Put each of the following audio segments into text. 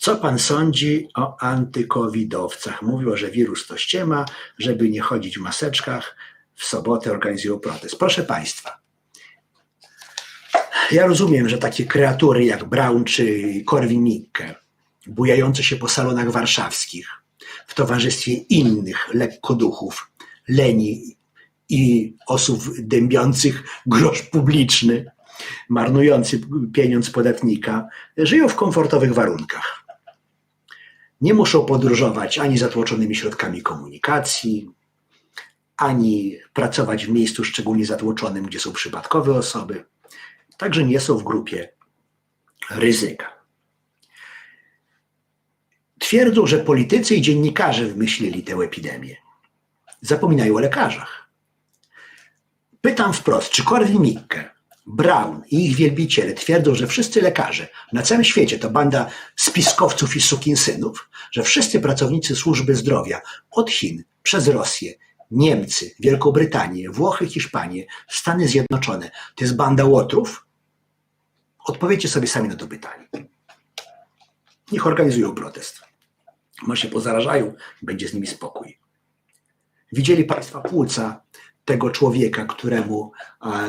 Co pan sądzi o antykowidowcach? Mówią, że wirus to ściema, żeby nie chodzić w maseczkach. W sobotę organizują protest. Proszę państwa, ja rozumiem, że takie kreatury jak Braun czy Korwin-Mikke, bujające się po salonach warszawskich w towarzystwie innych lekkoduchów, leni i osób dębiących grosz publiczny, marnujący pieniądz podatnika, żyją w komfortowych warunkach. Nie muszą podróżować ani zatłoczonymi środkami komunikacji, ani pracować w miejscu szczególnie zatłoczonym, gdzie są przypadkowe osoby. Także nie są w grupie ryzyka. Twierdzą, że politycy i dziennikarze wymyślili tę epidemię. Zapominają o lekarzach. Pytam wprost, czy Korwin-Mikke, Brown i ich wielbiciele twierdzą, że wszyscy lekarze na całym świecie to banda spiskowców i sukinsynów, że wszyscy pracownicy służby zdrowia od Chin przez Rosję, Niemcy, Wielką Brytanię, Włochy, Hiszpanię, Stany Zjednoczone to jest banda łotrów? Odpowiedzcie sobie sami na to pytanie. Niech organizują protest. Może się pozarażają, będzie z nimi spokój. Widzieli Państwo płuca tego człowieka, któremu,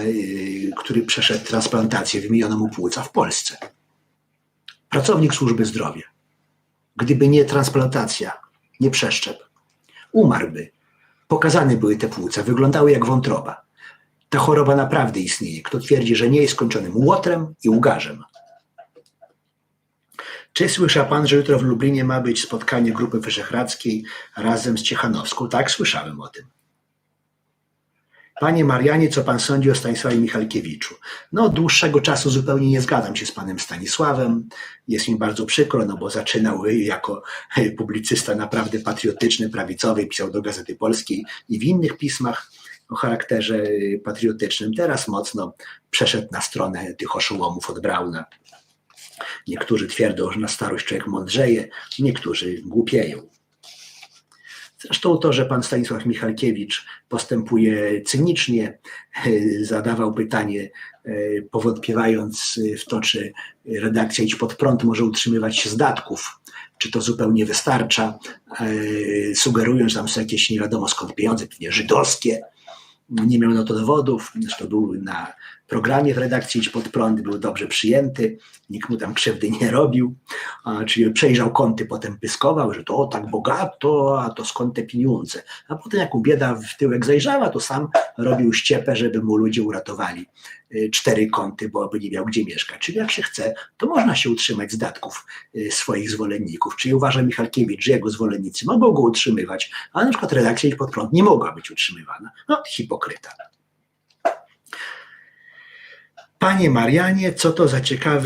y, który przeszedł transplantację, wymieniono mu płuca w Polsce. Pracownik służby zdrowia. Gdyby nie transplantacja, nie przeszczep, umarłby. Pokazane były te płuca, wyglądały jak wątroba. Ta choroba naprawdę istnieje. Kto twierdzi, że nie jest skończonym łotrem i ugarzem. Czy słyszał pan, że jutro w Lublinie ma być spotkanie Grupy Wyszehradzkiej razem z Ciechanowską? Tak, słyszałem o tym. Panie Marianie, co pan sądzi o Stanisławie Michalkiewiczu? No, od dłuższego czasu zupełnie nie zgadzam się z panem Stanisławem. Jest mi bardzo przykro, no bo zaczynał jako publicysta naprawdę patriotyczny, prawicowy, pisał do Gazety Polskiej i w innych pismach o charakterze patriotycznym. Teraz mocno przeszedł na stronę tych oszołomów od Brauna. Niektórzy twierdzą, że na starość człowiek mądrzeje, niektórzy głupieją. Zresztą to, że pan Stanisław Michalkiewicz postępuje cynicznie, zadawał pytanie, powątpiewając w to, czy redakcja Idź Pod Prąd może utrzymywać się z datków, czy to zupełnie wystarcza, sugerując, że tam są jakieś nie wiadomo skąd pieniądze, pewnie żydowskie. Nie miał na to dowodów, zresztą był na programie w redakcji Idź Pod Prąd, był dobrze przyjęty, nikt mu tam krzywdy nie robił, a, czyli przejrzał konty, potem pyskował, że to o, tak bogato, a to skąd te pieniądze. A potem jak mu bieda w tyłek zajrzała, to sam robił ściepę, żeby mu ludzie uratowali y, cztery konty, bo by nie miał gdzie mieszkać. Czyli jak się chce, to można się utrzymać z datków y, swoich zwolenników. Czyli uważa Michalkiewicz, że jego zwolennicy mogą go utrzymywać, a na przykład redakcja Idź Pod Prąd nie mogła być utrzymywana. No, hipokryta. Panie Marianie, co to za ciekawy